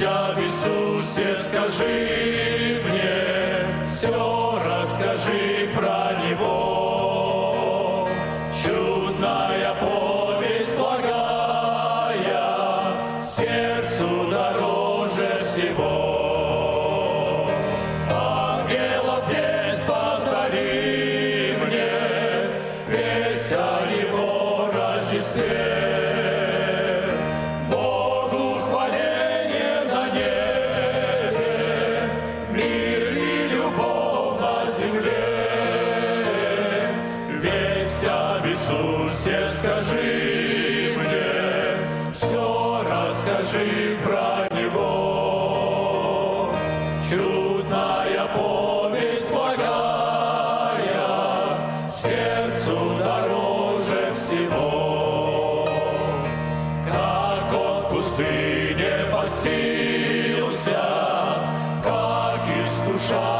Вся в Иисусе, скажи мне, все расскажи про Него. Иисусе скажи мне, все расскажи про Него. Чудная повесть благая, сердцу дороже всего. Как он в пустыне постился, как искушаем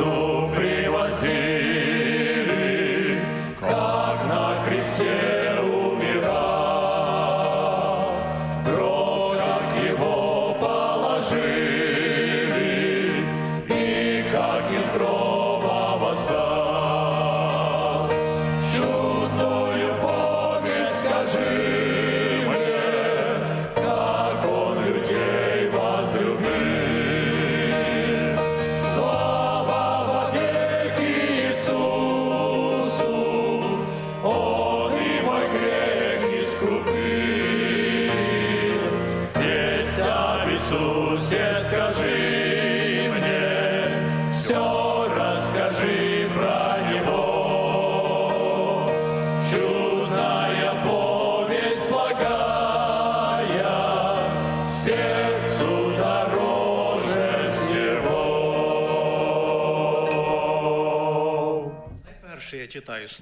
Христу привозили, как на кресте Иисусе скажи мне, все расскажи про Него. Чудная повесть благая, сердцу дороже всего. Найперше я читаю слово.